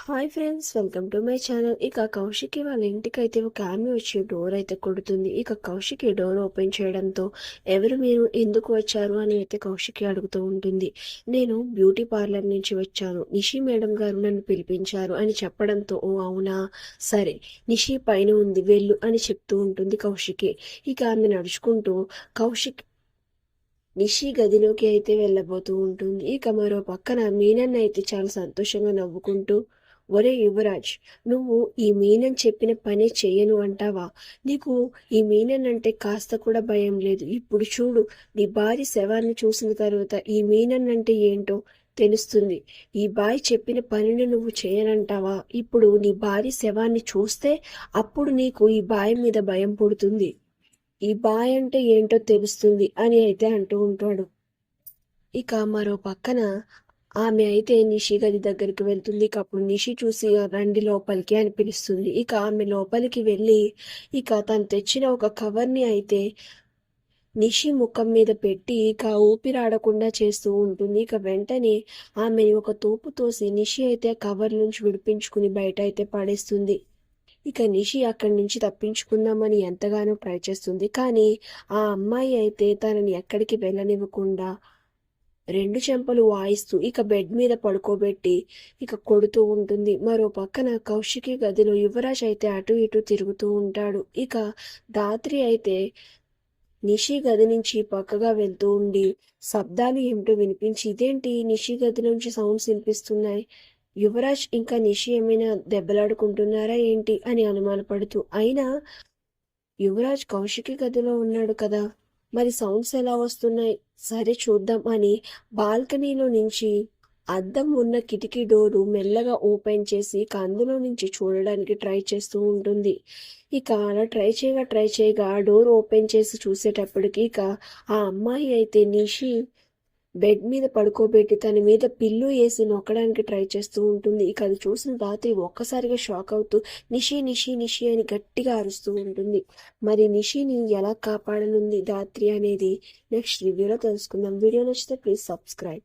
Hi friends welcome to my channel ఇక కౌశికి వాళ్ళ ఇంటికి అయితే ఒక ఆమె వచ్చి డోర్ అయితే కొడుతుంది. ఇక కౌశికి డోర్ ఓపెన్ చేయడంతో ఎవరు మీరు ఎందుకు వచ్చారు అని అయితే కౌశికి అడుగుతూ ఉంటుంది. నేను బ్యూటీ పార్లర్ నుంచి వచ్చాను. నిషి మేడం గారు నన్ను పిలిపించారు అని చెప్పడంతో ఓ అవునా? సరే నిషి పైన ఉంది వెళ్ళు అని చెప్తూ ఉంటుంది కౌశికి ఇక ఆమె నడుచుకుంటూ కౌశిక్ నిషి గదిలోకి అయితే వెళ్ళబోతూ ఉంటుంది. ఇక మరో పక్కన మీనన్న అయితే చాలా సంతోషంగా నవ్వుకుంటూ ఒరే యువరాజ్ నువ్వు ఈ మీనన్ చెప్పిన పని చెయ్యను అంటావా? నీకు ఈ మీనన్ అంటే కాస్త కూడా భయం లేదు. ఇప్పుడు చూడు నీ భార్య శవాన్ని చూసిన తర్వాత ఈ మీనన్ అంటే ఏంటో తెలుస్తుంది. ఈ బాయ్ చెప్పిన పనిని నువ్వు చేయనంటావా? ఇప్పుడు నీ భార్య శవాన్ని చూస్తే అప్పుడు నీకు ఈ బాయ్ మీద భయం పుడుతుంది. ఈ బాయ్ అంటే ఏంటో తెలుస్తుంది అని అయితే అంటూ ఉంటాడు. ఇక మరో పక్కన ఆమె అయితే నిషి గది దగ్గరికి వెళ్తుంది. ఇక అప్పుడు నిషి చూసి రండి లోపలికి అని పిలుస్తుంది. ఇక ఆమె లోపలికి వెళ్ళి ఇక తను తెచ్చిన ఒక కవర్ని అయితే నిషి ముఖం మీద పెట్టి ఇక ఊపిరాడకుండా చేస్తూ ఉంటుంది. ఇక వెంటనే ఆమెని ఒక తోపు తోసి నిషి అయితే కవర్ నుంచి విడిపించుకుని బయట అయితే పడేస్తుంది. ఇక నిషి అక్కడి నుంచి తప్పించుకుందామని ఎంతగానో ట్రై చేస్తుంది కానీ ఆ అమ్మాయి అయితే తనని ఎక్కడికి వెళ్ళనివ్వకుండా రెండు చెంపలు వాయిస్తూ ఇక బెడ్ మీద పడుకోబెట్టి ఇక కొడుతూ ఉంటుంది. మరో పక్కన కౌశికి గదిలో యువరాజ్ అయితే అటు ఇటు తిరుగుతూ ఉంటాడు. ఇక దాత్రి అయితే నిషి గది నుంచి పక్కగా వెళ్తూ ఉండి శబ్దాలు ఏమిటో వినిపించి ఇదేంటి? నిషి గది నుంచి సౌండ్స్ వినిపిస్తున్నాయి. యువరాజ్ ఇంకా నిషి ఏమైనా దెబ్బలాడుకుంటున్నారా ఏంటి? అని అనుమానపడుతూ అయినా యువరాజ్ కౌశికి గదిలో ఉన్నాడు కదా. మరి సౌండ్స్ ఎలా వస్తున్నాయి? సరే చూద్దాం అని బాల్కనీలో నుంచి అద్దం ఉన్న కిటికీ డోరు మెల్లగా ఓపెన్ చేసి కందులో అందులో నుంచి చూడడానికి ట్రై చేస్తూ ఉంటుంది. ఇక అలా ట్రై చేయగా ట్రై చేయగా డోర్ ఓపెన్ చేసి చూసేటప్పటికి ఇక ఆ అమ్మాయి అయితే నిషి బెడ్ మీద పడుకోబెట్టి తన మీద పిల్లు వేసి నొక్కడానికి ట్రై చేస్తూ ఉంటుంది. ఇక అది చూసిన రాత్రి ఒక్కసారిగా షాక్ అవుతూ నిషి నిషి నిషి అని గట్టిగా అరుస్తూ ఉంటుంది. మరి నిషిని ఎలా కాపాడనుంది రాత్రి అనేది? నెక్స్ట్ రివ్యూలో తెలుసుకుందాం. వీడియో నచ్చితే ప్లీజ్ సబ్స్క్రైబ్.